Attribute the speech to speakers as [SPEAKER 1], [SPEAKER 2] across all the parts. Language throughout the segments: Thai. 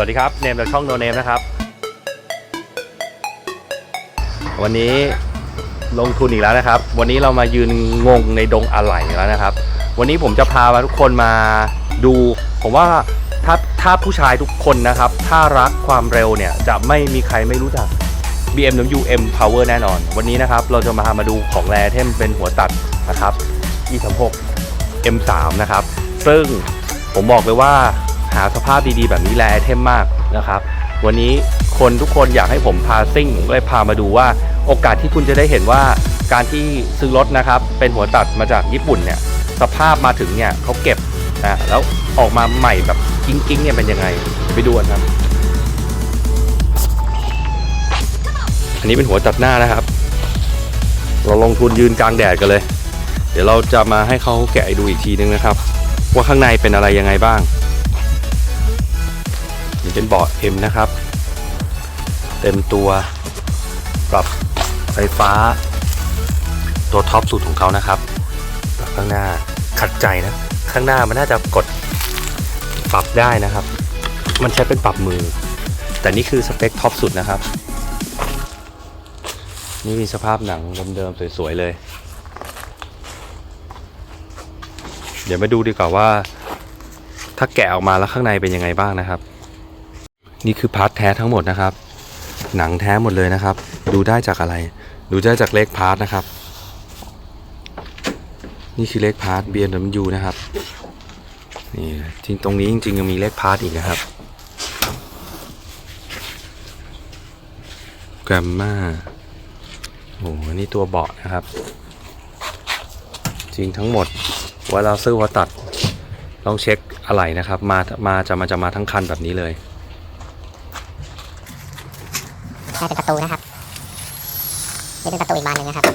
[SPEAKER 1] วัสดีครับเนมจากช่องโนเนมนะครับ วันนี้ลงทุนอีกแล้วนะครับ วันนี้เรามายืนงงในดงอะไหล่แล้วนะครับ วันนี้ผมจะพาทุกคนมาดู ผมว่าถ้าถ้าผู้ชายทุกคนนะครับ ถ้ารักความเร็วเนี่ยจะไม่มีใครไม่รู้จัก BMW M Power แน่นอน วันนี้นะครับเราจะมามาดูของแรเทมเป็นหัวตัดนะครับ E36 M3 นะครับ ซึ่งผมบอกเลยว่า หาสภาพดีๆ แบบนี้แลไอเทมมากนะครับ วันนี้คนทุกคนอยากให้ผมพาซิ่งผมก็เลยพามาดูว่าโอกาสที่คุณจะได้เห็นว่าการที่ซื้อรถนะครับ เป็นหัวตัดมาจากญี่ปุ่นเนี่ยสภาพมาถึงเนี่ยเขาเก็บนะแล้วออกมาใหม่แบบกิ้งๆเนี่ยเป็นยังไงไปดูกันครับ อันนี้เป็นหัวตัดหน้านะครับ เราลงทุนยืนกลางแดดกันเลย เดี๋ยวเราจะมาให้เขาแกะดูอีกทีนึงนะครับ ว่าข้างในเป็นอะไรยังไงบ้าง นี่เป็นเบาะ M นะครับ เต็มตัวปรับไฟฟ้า ตัวท็อปสุดของเขานะครับปรับข้างหน้าขัดใจนะ ข้างหน้ามันน่าจะกดปรับได้นะครับ มันใช้เป็นปรับมือ แต่นี่คือสเปคท็อปสุดนะครับ นี่มีสภาพหนังเดิมๆสวยๆเลย เดี๋ยวมาดูดีกว่าว่า ถ้าแกะออกมาแล้วข้างในเป็นยังไงบ้างนะครับ นี่คือพาร์ทแท้ทั้งหมดนะครับ หนังแท้หมดเลยนะครับ ดูได้จากอะไร ดูได้จากเลขพาร์ทนะครับ นี่คือเลขพาร์ท BMW นะครับนี่จริงตรงนี้จริงๆยังมีเลขพาร์ทอีกนะครับแกรมมาโอ้โหนี่ตัวเบาะนะครับ จริงทั้งหมดว่าเราซื้อว่าตัดต้องเช็คอะไรนะครับ มามาจะมาจะมาทั้งคันแบบนี้เลย
[SPEAKER 2] น่าเป็นประตูนะครับนี่เป็นประตูอีกบานหนึ่งนะครับ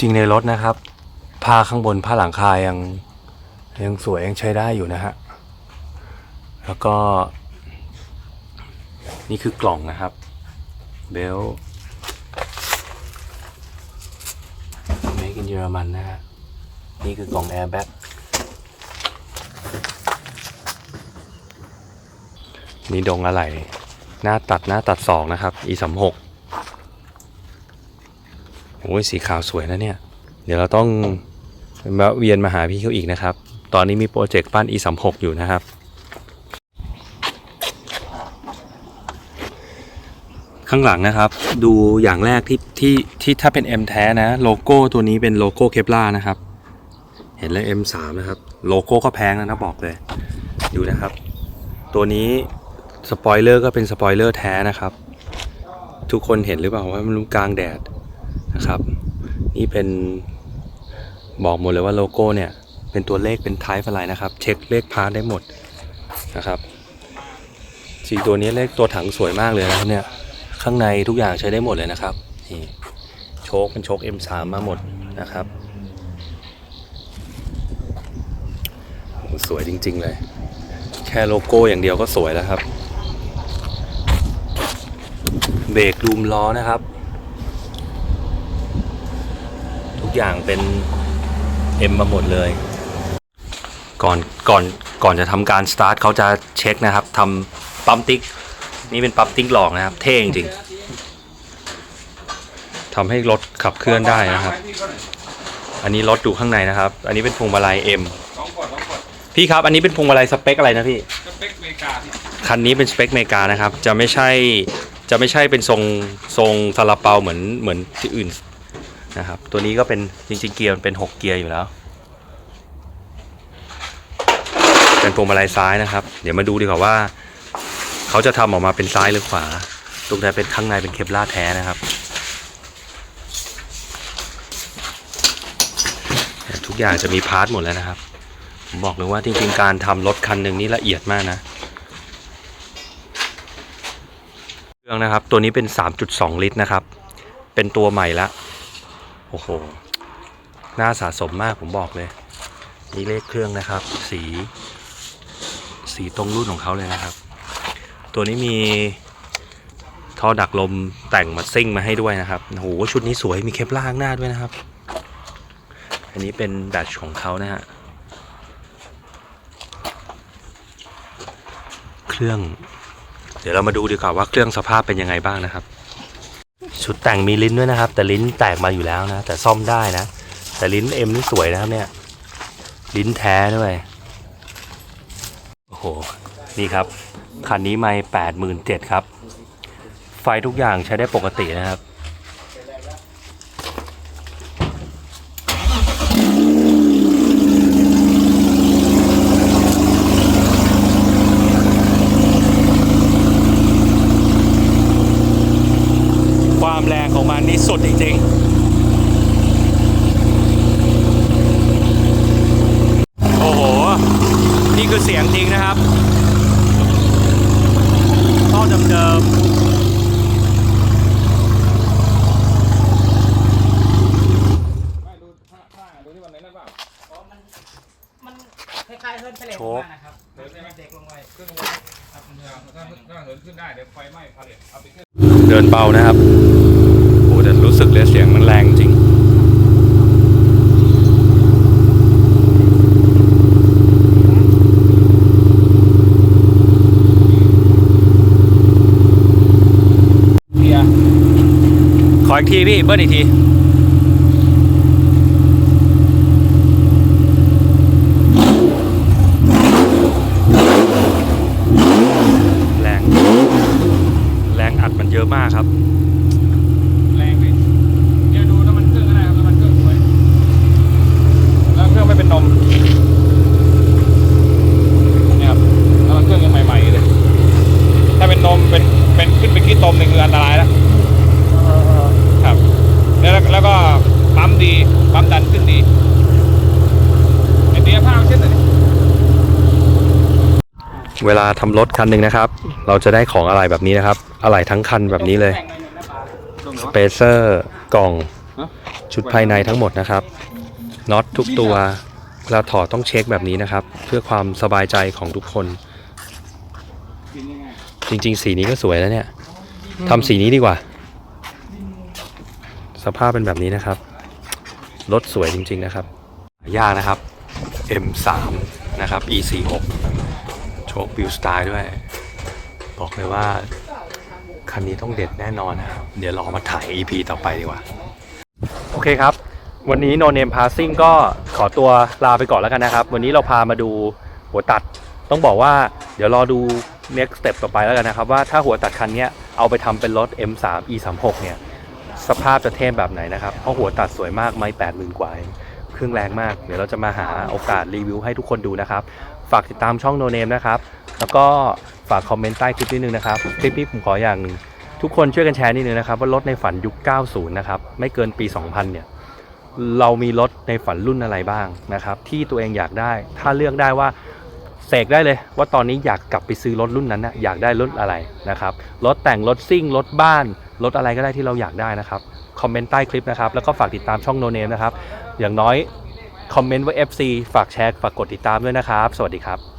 [SPEAKER 1] จริงในรถนะครับ ผ้าข้างบนผ้าหลังคายังยังสวยยังใช้ได้อยู่นะฮะ แล้วก็ นี่คือกล่องนะครับ เบล เยอรมันนะฮะ นี่คือกล่องแอร์แบ็กนี่ดงอะไร หน้าตัดหน้าตัดสองนะครับ e สามหกโอ้ยสีขาวสวยนะเนี่ย เดี๋ยวเราต้องมาเวียนมาหาพี่เขาอีกนะครับ ตอนนี้มีโปรเจกต์ปั้น e36 อยู่นะครับ ข้างหลังนะครับ ดูอย่างแรกที่ที่ที่ถ้าเป็น M แท้นะ โลโก้ตัวนี้เป็นโลโก้เคปลานะครับ เห็นแล้ว M3 นะครับ โลโก้ก็แพงแล้วนะบอกเลย ดูนะครับ ตัวนี้สปอยเลอร์ก็เป็นสปอยเลอร์แท้นะครับ ทุกคนเห็นหรือเปล่าว่ามันกลางแดดนะครับ นี่เป็นบอกหมดเลยว่าโลโก้เนี่ย เป็นตัวเลขเป็น type อะไรนะครับ เช็คเลขพาร์ทได้หมดนะครับสีตัวนี้เลขตัวถังสวยมากเลยนะครับเนี่ย ข้างในทุกอย่างใช้ได้หมดเลยนะครับนี่โชคเป็นโชค M3 มาหมดนะครับ สวยจริง ๆ เลย แค่โลโก้อย่างเดียวก็สวยแล้วครับ เบรกรูมล้อนะครับ ทุกอย่างเป็น M มาหมดเลย ก่อนก่อนก่อนจะทำการสตาร์ทเขาจะเช็คนะครับทำปั๊มติ๊ก นี่เป็นปั๊มติ๊กหลอกนะครับ เท่จริงๆทำให้รถขับเคลื่อนได้นะครับ อันนี้รถดูข้างในนะครับ อันนี้เป็นพวงมาลัย M
[SPEAKER 3] สองขวดสองขวด
[SPEAKER 1] พี่ครับ อันนี้เป็นพวงมาลัยสเปคอะไรนะพี่
[SPEAKER 3] สเปคอเมริกาพี่
[SPEAKER 1] คันนี้เป็นสเปคอเมริกานะครับ จะไม่ใช่จะไม่ใช่เป็นทรงทรงซาลาเปาเหมือนเหมือนที่อื่นนะครับ ตัวนี้ก็เป็นจริงๆเกียร์มันเป็น 6 เกียร์อยู่แล้ว เป็นพวงมาลัยซ้ายนะครับ เดี๋ยวมาดูดีกว่าว่า เขาจะทำออกมาเป็นซ้ายหรือขวาตรงไหนเป็นข้างในเป็นเคปลาแท้นะครับ ทุกอย่างจะมีพาร์ทหมดแล้วนะครับผมบอกเลยว่าจริงๆการทำรถคันหนึ่งนี่ละเอียดมากนะเครื่องนะครับ ตัวนี้เป็น 3.2 ลิตรนะครับ เป็นตัวใหม่ละโอ้โหน่าสะสมมากผมบอกเลยนี่เลขเครื่องนะครับ สี สีตรงรุ่นของเขาเลยนะครับ ตัวนี้มีท่อดักลมแต่งมาซิ่งมาให้ด้วยนะครับโอ้โหชุดนี้สวยมีเคปล่างหน้าด้วยนะครับ อันนี้เป็นแบตชของเขานะฮะเครื่อง เดี๋ยวเรามาดูดีกว่าว่าเครื่องสภาพเป็นยังไงบ้างนะครับ ชุดแต่งมีลิ้นด้วยนะครับ แต่ลิ้นแตกมาอยู่แล้วนะ แต่ซ่อมได้นะ แต่ลิ้นเอ็มนี่สวยนะครับเนี่ย ลิ้นแท้ด้วยโอ้โหนี่ครับ คันนี้ไม่แปดหมื่นเจ็ดครับ ไฟทุกอย่างใช้ได้ปกตินะครับความแรงของมันนี่สุดจริงๆ โอ้โห นี่คือเสียงจริงนะครับท่อเดิม
[SPEAKER 3] ไม่ดูท่าท่าดูที่มันในนั้นเปล่า
[SPEAKER 4] มัน คล้ายๆเฮิร์นเฉล
[SPEAKER 1] ๆ
[SPEAKER 4] ย
[SPEAKER 1] โชค
[SPEAKER 4] นะครับ
[SPEAKER 3] เดินใช่ไหม
[SPEAKER 4] เด็กลงไป
[SPEAKER 3] ขึ้นลงครับถ้าถ้าเหินขึ้นได้เดี๋ยวไฟไหม้พาเลทเอาไปขึ้น
[SPEAKER 1] เดินเบานะครับโอ้แต่รู้สึกเลยเสียงมันแรงจริง
[SPEAKER 3] เกียร์
[SPEAKER 1] ขออีกทีพี่เบิ้ลอีกที แรง แรงอัดมันเยอะมากครับ
[SPEAKER 3] แรงไปเดี๋ยวดูน้ำมันเครื่องก็ได้ครับน้ำมันเครื่องสวยแล้วเครื่องไม่เป็นนมเนี่ยครับน้ำมันเครื่องยังใหม่ๆเลยถ้าเป็นนมเป็นเป็นขึ้นไปขี้ตมนี่คืออันตรายแล้วครับแล้วแล้วก็ปั๊มดีปั๊มดันขึ้นดีไอเดียภาพเช่นไหน
[SPEAKER 1] เวลาทำรถคันหนึ่งนะครับ เราจะได้ของอะไรแบบนี้นะครับ อะไรทั้งคันแบบนี้เลยสเปเซอร์กล่อง ชุดภายในทั้งหมดนะครับน็อตทุกตัวเวลาถอดต้องเช็คแบบนี้นะครับ เพื่อความสบายใจของทุกคน จริง ๆ สีนี้ก็สวยแล้วเนี่ยทำสีนี้ดีกว่า สภาพเป็นแบบนี้นะครับรถสวยจริง ๆ นะครับยากนะครับ M3 นะครับ E46 โชคบิวสไตล์ด้วย บอกเลยว่า คันนี้ต้องเด็ดแน่นอนนะครับ เดี๋ยวรอมาถ่าย EP ต่อไปดีกว่า โอเคครับ วันนี้ No Name Passing ก็ขอตัวลาไปก่อนแล้วกันนะครับ วันนี้เราพามาดูหัวตัด ต้องบอกว่าเดี๋ยวรอดู next step ต่อไปแล้วกันนะครับ ว่าถ้าหัวตัดคันนี้เอาไปทำเป็นรถ M3 E36 เนี่ยสภาพจะเทพแบบไหนนะครับ เพราะหัวตัดสวยมากไม่แปดหมื่นกว่าเครื่องแรงมาก เดี๋ยวเราจะมาหาโอกาสรีวิวให้ทุกคนดูนะครับ ฝากติดตามช่อง No Name นะครับ แล้วก็ฝากคอมเมนต์ใต้คลิปนิดนึงนะครับ คลิปนี้ผมขออย่างหนึ่งทุกคนช่วยกันแชร์นิดนึงนะครับ ว่ารถในฝันยุค 90 นะครับ ไม่เกินปี 2000 เนี่ย เรามีรถในฝันรุ่นอะไรบ้างนะครับ ที่ตัวเองอยากได้ ถ้าเลือกได้ว่าเสกได้เลย ว่าตอนนี้อยากกลับไปซื้อรถรุ่นนั้นนะอยากได้รถอะไรนะครับ รถแต่งรถซิ่งรถบ้านรถอะไรก็ได้ที่เราอยากได้นะครับ คอมเมนต์ใต้คลิปนะครับ แล้วก็ฝากติดตามช่องโนเนมนะครับ อย่างน้อย คอมเมนต์ว่า FC ฝากแชร์ฝากกดติดตามด้วยนะครับ สวัสดีครับ